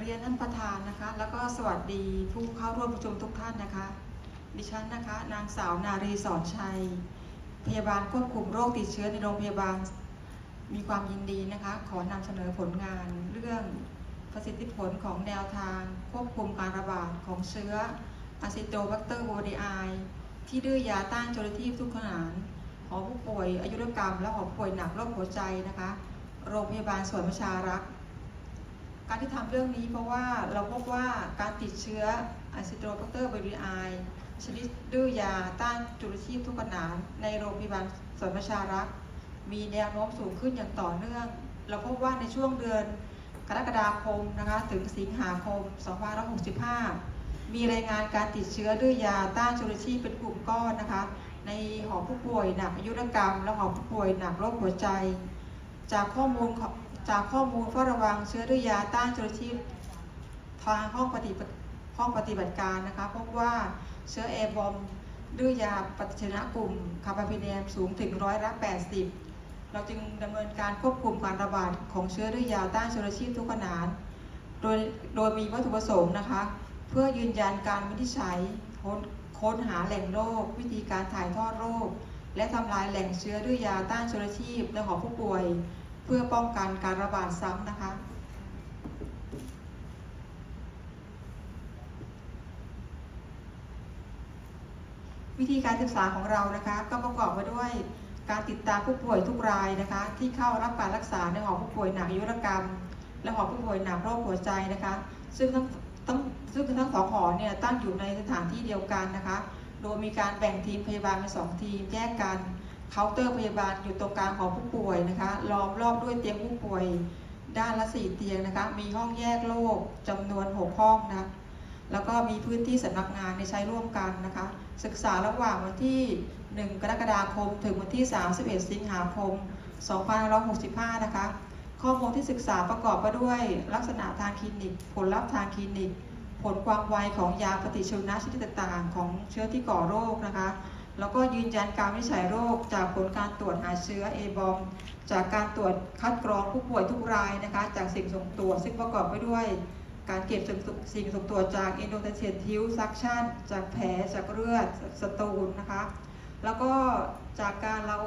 เรียนท่านประธานนะคะ แล้วก็สวัสดีผู้เข้าร่วมประชุมทุกท่านนะคะ ดิฉันนะคะ นางสาวนารีสอนชัย พยาบาลควบคุมโรคติดเชื้อในโรงพยาบาล มีความยินดีนะคะ ขอนำเสนอผลงานเรื่องประสิทธิผลของแนวทาง ควบคุมการระบาดของเชื้ออะซิโตแบคเตอร์โวดีไอที่ดื้อยาต้านจุลทีพทุกขนานหอผู้ป่วยอายุรกรรม และหอผู้ป่วยหนักโรคหัวใจนะคะ โรงพยาบาลสวนประชารักษ์ การที่ทำเรื่องนี้เพราะว่าเราพบว่าการติดเชื้ออะซิโตรแบคเตอร์ไบรีไอชนิดดื้อยาต้านจุลชีพทุกขนานในโรงพยาบาลสวนประชารักษ์มีแนวโน้มสูงขึ้นอย่างต่อเนื่อง เราพบว่าในช่วงเดือนกรกฎาคมนะคะถึงสิงหาคม 2565 มีรายงานการติดเชื้อด้วยยาต้านจุลชีพเป็นกลุ่มก้อนนะคะในหอผู้ป่วยหนักอายุรกรรม และหอผู้ป่วยหนักโรคหัวใจ จากข้อมูลของ จากข้อมูลเฝ้าระวังเชื้อด้วยยาต้านจุลชีพทางห้องปฏิบัติห้องปฏิบัติการนะคะพบว่าเชื้อแอร์บอมด้วยยาปฏิชนะกลุ่มคาร์บาพิเนมสูงถึงร้อยละ80 เราจึงดำเนินการควบคุมการระบาดของเชื้อด้วยยาต้านจุลชีพทุกขนานโดยโดยมีวัตถุประสงค์นะคะ เพื่อยืนยันการวินิจฉัยค้นค้นหาแหล่งโรค วิธีการถ่ายทอดโรค และทำลายแหล่งเชื้อด้วยยาต้านจุลชีพในหอผู้ป่วย เพื่อป้องกันการระบาดซ้ำนะคะวิธีการศึกษาของเรานะคะก็ประกอบไปด้วยการติดตามผู้ป่วยทุกรายนะคะ ที่เข้ารับการรักษาในหอผู้ป่วยหนักอายุรกรรม และหอผู้ป่วยหนักโรคหัวใจนะคะ ซึ่งทั้งทั้งซึ่งทั้งสองหอเนี่ยตั้งอยู่ในสถานที่เดียวกันนะคะ โดยมีการแบ่งทีมพยาบาลเป็นสองทีมแยกกัน เคาน์เตอร์พยาบาลอยู่ตรงกลางของผู้ป่วยนะคะล้อมรอบด้วยเตียงผู้ป่วยด้านละสี่เตียงนะคะ มีห้องแยกโรคจำนวนหกห้องนะคะแล้วก็มีพื้นที่สำนักงานในใช้ร่วมกันนะคะ ศึกษาระหว่างวันที่ 1 กรกฎาคม ถึงวันที่ 31 สิงหาคม 2565 นะคะ ข้อมูลที่ศึกษาประกอบไปด้วยลักษณะทางคลินิก ผลลัพธ์ทางคลินิก ผลความไวของยาปฏิชีวนะชนิดต่างๆ ของเชื้อที่ก่อโรคนะคะ แล้วก็ยืนยันการวินิจฉัยโรคจากผลการตรวจหาเชื้อเอบอมจากการตรวจคัดกรองผู้ป่วยทุกรายนะคะ จากสิ่งส่งตรวจซึ่งประกอบไปด้วย การเก็บสิ่งส่งตรวจจากอินโดนีเซียทิวซักชันจากแผลจากเลือดสตูลนะคะ แล้วก็จากการเรา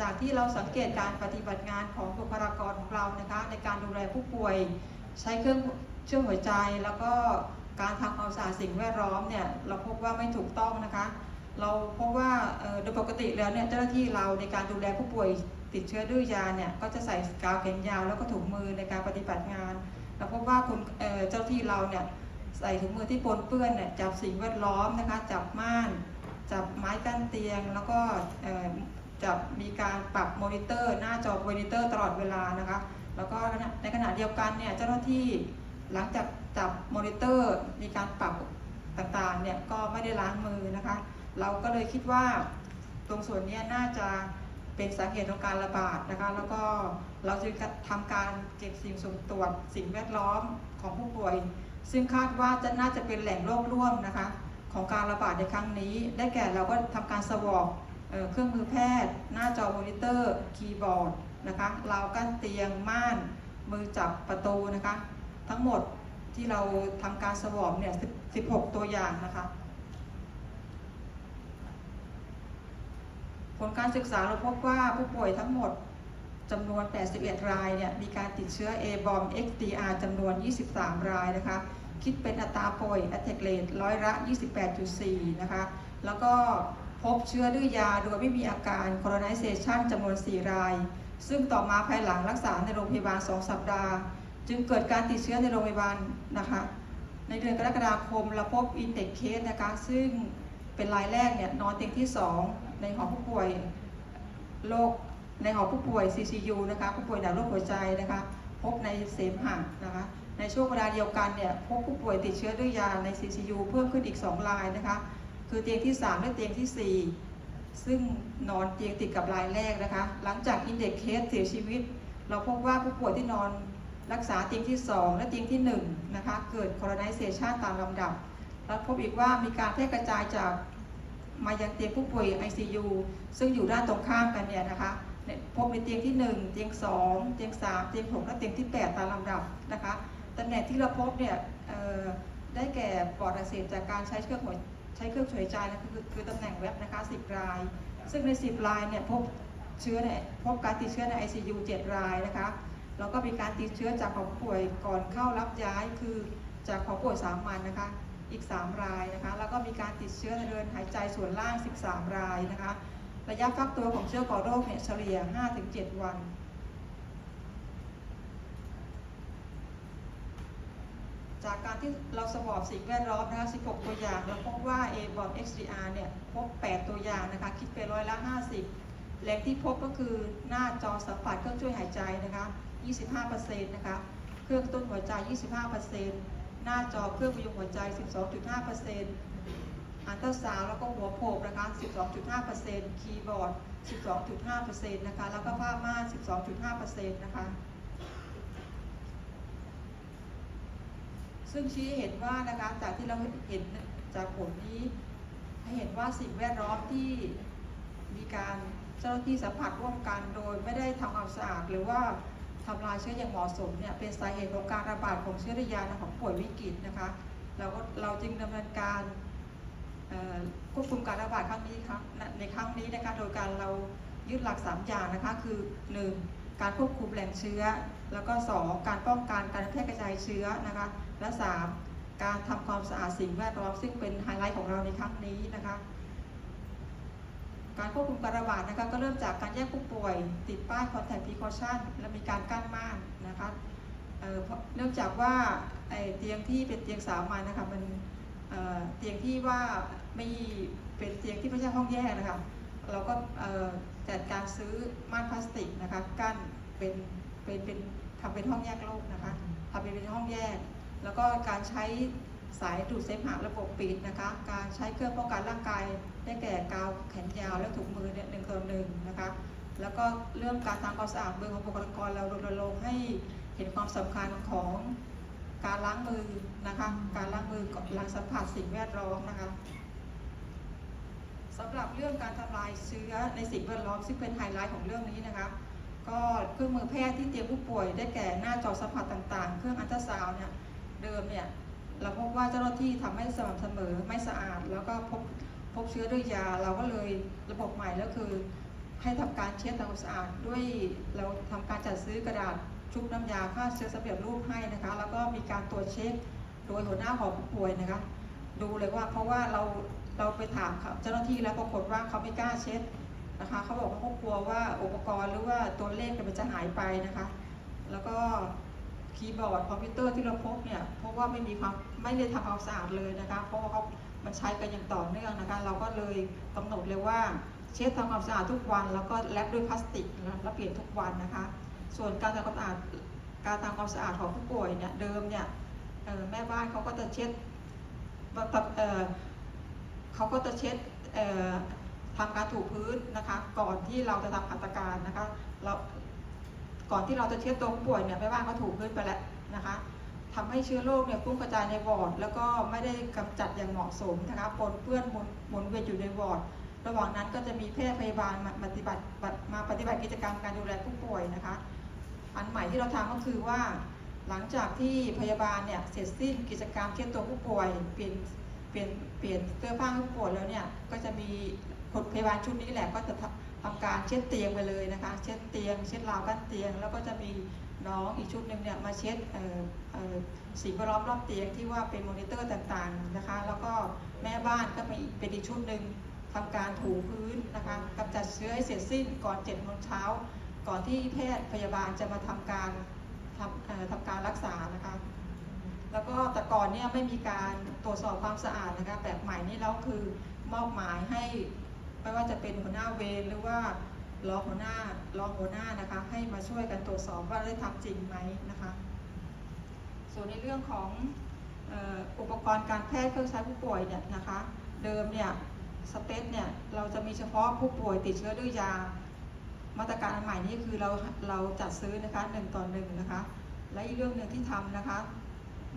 จากที่เราสังเกตการปฏิบัติงานของบุคลากรของเรานะคะ ในการดูแลผู้ป่วยใช้เครื่องช่วยหัวใจ แล้วก็การทำความสะอาดสิ่งแวดล้อมเนี่ยเราพบว่าไม่ถูกต้องนะคะ เราพบว่าเอ่อโดยปกติแล้วเนี่ยเจ้าหน้าที่เราในการดูแลผู้ป่วยติดเชื้อด้วยยาเนี่ยก็จะใส่กาวแขนยาวแล้วก็ถุงมือในการปฏิบัติงานเราพบว่าคุณเจ้าที่เราเนี่ยใส่ถุงมือที่ปนเปื้อนเนี่ยจับสิ่งแวดล้อมนะคะจับม่าน จับไม้กั้นเตียง แล้วก็จับมีการปรับมอนิเตอร์ หน้าจอมอนิเตอร์ตลอดเวลานะคะแล้วก็ในขณะเดียวกันเนี่ยเจ้าหน้าที่หลังจากจับมอนิเตอร์มีการปรับต่างๆเนี่ยก็ไม่ได้ล้างมือนะคะ เราก็เลยคิดว่าตรงส่วนนี้น่าจะเป็นสาเหตุของการระบาดนะคะ แล้วก็เราจึงทำการเก็บสิ่งสุ่มตรวจสิ่งแวดล้อมของผู้ป่วย ซึ่งคาดว่าจะน่าจะเป็นแหล่งโรคร่วมนะคะ ของการระบาดในครั้งนี้ ได้แก่เราก็ทำการสวอปเเครื่องมือแพทย์ หน้าจอมอนิเตอร์ คีย์บอร์ดนะคะราวกั้นเตียงม่าน มือจับประตูนะคะ ทั้งหมดที่เราทำการสวอปเนี่ย 16 ตัวอย่างนะคะ ลการศึกษาเราพบว่าผู้ป่วยทั้งหมดจำนวน 81 รายเนี่ยมีการติดเชื้อ a b o m XDR จำนวน 23 รายนะคะ คิดเป็นอัตราป่วย attack rate ร้อยละ 28.4 นะคะ แล้วก็พบเชื้อดื้อยาโดยไม่มีอาการ colonization จำนวน 4 ราย ซึ่งต่อมาภายหลังรักษาในโรงพยาบาล 2 สัปดาห์ จึงเกิดการติดเชื้อในโรงพยาบาลนะคะ ในเดือนกรกฎาคมเราพบ intake case นะคะ ซึ่งเป็นรายแรกเนี่ยนอนเตียงที่ 2 ในหอผู้ป่วยโรคในหอผู้ป่วย CCU นะคะผู้ป่วยหนักโรคหัวใจนะคะ พบในเสมหะนะคะ ในช่วงเวลาเดียวกันเนี่ยพบผู้ป่วยติดเชื้อด้วยยาใน CCU เพิ่มขึ้นอีก 2 รายนะคะ คือเตียงที่ 3 และเตียงทีสี่ 4 ซึ่งนอนเตียงติดกับรายแรกนะคะ หลังจากอินเด็กเคสเสียชีวิต เราพบว่าผู้ป่วยที่นอนรักษาเตียงที่ 2 และเตียงที่1นะคะเกิด colonization ตามลำดับ แล้วพบอีกว่ามีการแพร่กระจายจาก มายังเตียงผู้ป่วย ICU ซึ่งอยู่ด้านตรงข้ามกันเนี่ยนะคะพบในเตียงที่ 1 เตียง 2 เตียง 3 เตียง 6 และเตียงที่ 8 ตามลำดับนะคะตำแหน่งที่เราพบเนี่ยได้แก่ปอดอักเสบจากการใช้เครื่องหัวใช้เครื่องช่วยใจนะคือคือตำแหน่งเว็บนะคะ 10 ราย ซึ่งใน 10 รายเนี่ยพบเชื้อในพบการติดเชื้อใน ICU 7 รายนะคะแล้วก็มีการติดเชื้อจากของผู้ป่วยก่อนเข้ารับย้ายคือจากของผู้ป่วยสามัญนะคะ อีก 3 รายนะคะ แล้วก็มีการติดเชื้อในเดินหายใจส่วนล่าง 13 รายนะคะ ระยะฟักตัวของเชื้อก่อโรคเนี่ยเฉลี่ย 5-7 วันจากการที่เราสวอบสิ่งแวดล้อมนะคะ 16 ตัวอย่าง เราพบว่า a b o m XDR เนี่ย พบ 8 ตัวอย่างนะคะ คิดเป็นร้อยละ 50 แหล่งที่พบก็คือหน้าจอสัมผัสเครื่องช่วยหายใจนะคะ 25%นะคะ เครื่องต้นหัวใจ 25% หน้าจอเครื่องพยุงหัวใจ 12.5%อันเตอร์ซาวแล้วก็หัวโผกนะคะ 12.5%คีย์บอร์ด 12.5%นะคะ แล้วก็ผ้าม่าน 12.5%นะคะ ซึ่งชี้เห็นว่านะคะ จากที่เราเห็นจากผลนี้ ให้เห็นว่าสิ่งแวดล้อมที่มีการเจ้าหน้าที่สัมผัสร่วมกันโดยไม่ได้ทำความสะอาดหรือว่า ทำลายเชื้ออย่างเหมาะสมเนี่ยเป็นสาเหตุของการระบาดของเชื้อระยาของป่วยวิกฤตนะคะเราก็เราจึงดำเนินการควบคุมการระบาดครั้งนี้ครับในครั้งนี้นะคะโดยการเรายึดหลัก 3 อย่างนะคะคือ 1. การควบคุมแหล่งเชื้อ แล้วก็ 2. การป้องกันการแพร่กระจายเชื้อนะคะและ 3. การทำความสะอาดสิ่งแวดล้อมซึ่งเป็นไฮไลท์ของเราในครั้งนี้นะคะ การควบคุมการระบาดนะคะก็เริ่มจากการแยกผู้ป่วย ติดป้าย contact precaution และมีการกั้นม่านนะคะเนื่องจากว่าเตียงที่เป็นเตียงสามัญนะคะมันเเตียงที่ว่าไม่เป็นเตียงที่ไม่ใช่ห้องแยกนะคะเราก็จัดการซื้อม่านพลาสติกนะคะกั้นเป็นเป็นเป็นทำเป็นห้องแยกโรคนะคะทำเป็นเป็นห้องแยก แล้วก็การใช้ สายดูดเสมหะระบบปิดนะคะ การใช้เครื่องป้องกันร่างกาย ได้แก่กาวแขนยาวและถุงมือเนี่ยหนึ่งต่อหนึ่งนะคะ แล้วก็เรื่องการทำความสะอาดมือของบุคลากรเรารณรงค์ให้เห็นความสำคัญของการล้างมือนะคะ การล้างมือก่อนหลังสัมผัสสิ่งแวดล้อมนะคะสำหรับเรื่องการทำลายเชื้อในสิ่งแวดล้อมซึ่งเป็นไฮไลท์ของเรื่องนี้นะคะ ก็เครื่องมือแพทย์ที่เตรียมผู้ป่วย ได้แก่หน้าจอสัมผัสต่างๆ เครื่องอัลตราซาวน์เนี่ยเดิมเนี่ย เราพบว่าเจ้าหน้าที่ทำให้สม่ำเสมอไม่สะอาด แล้วก็พบพบเชื้อด้วยยา เราก็เลยระบบใหม่แล้วคือ ให้ทำการเช็ดทำความสะอาดด้วยเราทำการจัดซื้อกระดาษชุบน้ำยาฆ่าเชื้อสำเร็จรูปให้นะคะ แล้วก็มีการตรวจเช็คโดยหัวหน้าหอผู้ป่วยนะคะ ดูเลยว่าเพราะว่าเราเราไปถามเขาเจ้าหน้าที่แล้วปรากฏว่าเขาไม่กล้าเช็ดนะคะเขาบอกว่าเขากลัวว่าอุปกรณ์หรือว่าตัวเลขมันจะหายไปนะคะ แล้วก็ คีย์บอร์ดคอมพิวเตอร์ที่เราพบเนี่ยเพราะว่าไม่มีความไม่ได้ทำความสะอาดเลยนะคะเพราะว่าเขามันใช้กันอย่างต่อเนื่องนะคะ เราก็เลยกำหนดเลยว่าเช็ดทำความสะอาดทุกวัน แล้วก็แลบด้วยพลาสติกแล้วเปลี่ยนทุกวันนะคะ ส่วนการทำความสะอาดการทำความสะอาดของผู้ป่วยเนี่ยเดิมเนี่ยแม่บ้านเขาก็จะเช็ดเขาก็จะเช็ดทำการถูพื้นนะคะ ก่อนที่เราจะทำหัตถการนะคะเรา ก่อนที่เราจะเช็ดตัวผู้ป่วยเนี่ยแม่บ้านเขาถูกพื้นไปแล้วนะคะทำให้เชื้อโรคเนี่ยฟุ้งกระจายในวอร์ดแล้วก็ไม่ได้กำจัดอย่างเหมาะสมนะคะปนเปื้อนหมุนหมุนเวียนอยู่ในวอร์ดระหว่างนั้นก็จะมีแพทย์พยาบาลมาปฏิบัติมาปฏิบัติกิจกรรมการดูแลผู้ป่วยนะคะ อันใหม่ที่เราทำก็คือว่า หลังจากที่พยาบาลเนี่ยเสร็จสิ้นกิจกรรมเช็ดตัวผู้ป่วยเปลี่ยน เปลี่ยนเปลี่ยนเสื้อผ้าให้ผู้ป่วยแล้วเนี่ยก็จะมีคนพยาบาลชุดนี้แหละก็จะทำทำการเช็ดเตียงไปเลยนะคะ เช็ดเตียง เช็ดราวกั้นเตียง แล้วก็จะมีน้องอีกชุดหนึ่งเนี่ยมาเช็ดสิ่งแวดล้อมรอบเตียงที่ว่าเป็นมอนิเตอร์ต่างๆนะคะ แล้วก็แม่บ้านก็มีเป็นอีกชุดหนึ่งทำการถูพื้นนะคะกำจัดเชื้อให้เสร็จสิ้นก่อน7จ็ดโมงเช้าก่อนที่แพทย์พยาบาลจะมาทำการทำทำการรักษา แล้วก็แต่ก่อนเนี่ยไม่มีการตรวจสอบความสะอาดนะคะแบบใหม่นี่แล้วคือมอบหมายให้ไม่ว่าจะเป็นหัวหน้าเวรหรือว่ารองหัวหน้ารองหัวหน้านะคะ ให้มาช่วยกันตรวจสอบว่าได้ทำจริงไหมนะคะ ส่วนในเรื่องของอ,อ,อุปกรณ์การแพทย์เครื่องใช้ผู้ป่วยเนี่ยนะคะ เดิมเนี่ยสเปซเนี่ยเราจะมีเฉพาะผู้ป่วยติดเชื้อด้วยยา มาตรการใหม่นี้คือเราเราจัดซื้อนะคะหนึ่งต่อหนึ่งนะคะ และอีกเรื่องหนึ่งที่ทำนะคะ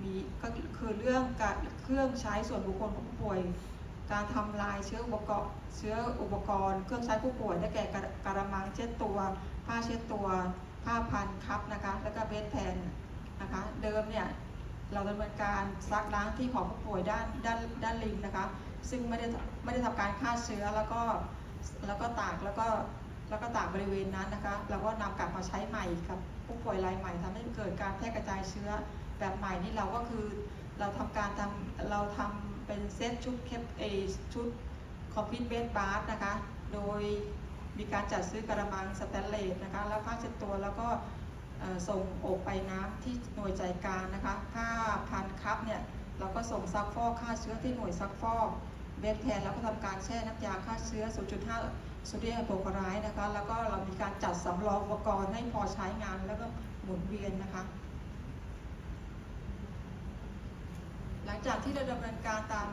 มีก็คือเรื่องการเครื่องใช้ส่วนบุคคลของผู้ป่วย การทำลายเชื้ออุปกรณ์เชื้ออุปกรณ์ เครื่องใช้ผู้ป่วยได้แก่กระกรมังเช็ดตัว ผ้าเช็ดตัว ผ้าพันคับนะคะแล้วก็เบสแพนนะคะเดิมเนี่ยเราดำเนินการซักล้างที่ของผู้ป่วยด้านด้านด้านริมนะคะ ซึ่งไม่ได้ไม่ได้ทำการฆ่าเชื้อแล้วก็แล้วก็ตากแล้วก็แล้วก็ตากบริเวณนั้นนะคะ เราก็นำกลับมาใช้ใหม่กับผู้ป่วยรายใหม่ทำให้เกิดการแพร่กระจายเชื้อ แบบใหม่นี่เราก็คือเราทำการทำเราทำเป็นเซตชุดเคปเอชุดคอมพิวเบสบาร์นะคะ โดยมีการจัดซื้อกระมังสแตนเลสนะคะ แล้วผ้าเช็ดตัวแล้วก็ส่งอบไปน้ำที่หน่วยใจกลางนะคะผ้าพันคัพเนี่ยเราก็ส่งซักฟอกฆ่าเชื้อที่หน่วยซักฟอกเบสแทนแล้วก็ทำการแช่น้ำยาฆ่าเชื้อ 0.5โซเดียมไฮโปคลอไรด์นะคะ แล้วก็เรามีการจัดสำรองอุปกรณ์ให้พอใช้งานแล้วก็หมุนเวียนนะคะ หลัง จากที่เราดำเนินการตาม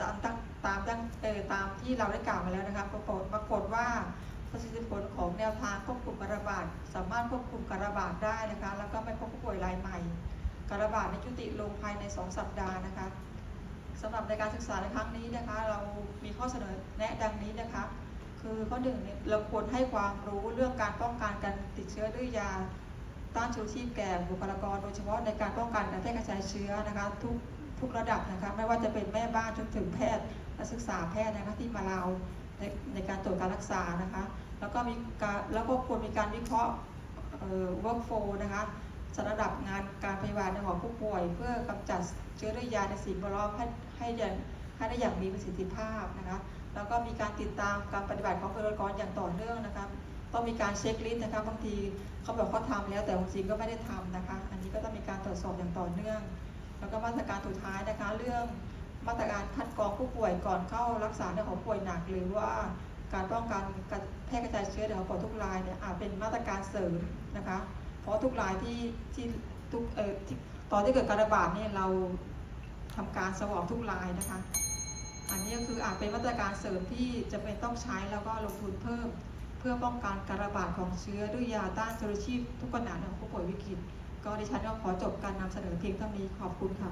ตามตามตามดั้งเออตามที่เราได้กล่าวมาแล้วนะคะปรากฏปรากฏว่าประสิทธิผลของแนวทางควบคุมการระบาดสามารถควบคุมการระบาดได้นะคะ แล้วก็ไม่พบผู้ป่วยรายใหม่การระบาดในยุติลงภายใน 2 สัปดาห์นะคะสำหรับในการศึกษาในครั้งนี้นะคะ เรามีข้อเสนอแนะดังนี้นะคะ คือข้อหนึ่งเราควรให้ความรู้เรื่องการป้องกันการติดเชื้อด้วยยา ต้านชูชีพแก่บุคลากรโดยเฉพาะในการป้องกันการแพร่กระจายเชื้อนะคะทุกทุกระดับนะคะไม่ว่าจะเป็นแม่บ้านจนถึงแพทย์นักศึกษาแพทย์นะคะที่มาเราในในการตรวจการรักษานะคะ แล้วก็มีการแล้วก็ควรมีการวิเคราะห์เอ่อ workflow นะคะจัดระดับงานการพยาบาลในหอผู้ป่วย เพื่อกำจัดเชื้อด้วยยาในสิ่งแวดล้อมให้ให้อย่างให้ได้อย่างมีประสิทธิภาพนะคะแล้วก็มีการติดตามการปฏิบัติของบุคลากรอย่างต่อเนื่องนะคะ ต้องมีการเช็คลิสต์นะคะบางทีเขาบอกเขาทำแล้วแต่บางก็ไม่ได้ทำนะคะ อันนี้ก็ต้องมีการตรวจสอบอย่างต่อเนื่อง แล้วก็มาตรการสุดท้ายนะคะ เรื่องมาตรการคัดกรองผู้ป่วยก่อนเข้ารักษาในของป่วยหนัก หรือว่าการป้องกันการแพร่กระจายเชื้อในของป่วยทุกรายเนี่ยอาจเป็นมาตรการเสริมนะคะ เพราะทุกรายที่ที่ทุกเอ่อที่ตอนที่เกิดการระบาดเนี่ยเราทำการสวอปทุกรายนะคะ อันนี้ก็คืออาจเป็นมาตรการเสริมที่จะเป็นต้องใช้แล้วก็ลงทุนเพิ่ม พื่อป้องกันการระบาดของเชื้อด้วยยาต้านเชื้อชีพทุกขนาดของผู้ป่วยวิกฤต ก็ดิฉันก็ขอจบการนำเสนอเพียงเท่านี้ขอบคุณค่ะ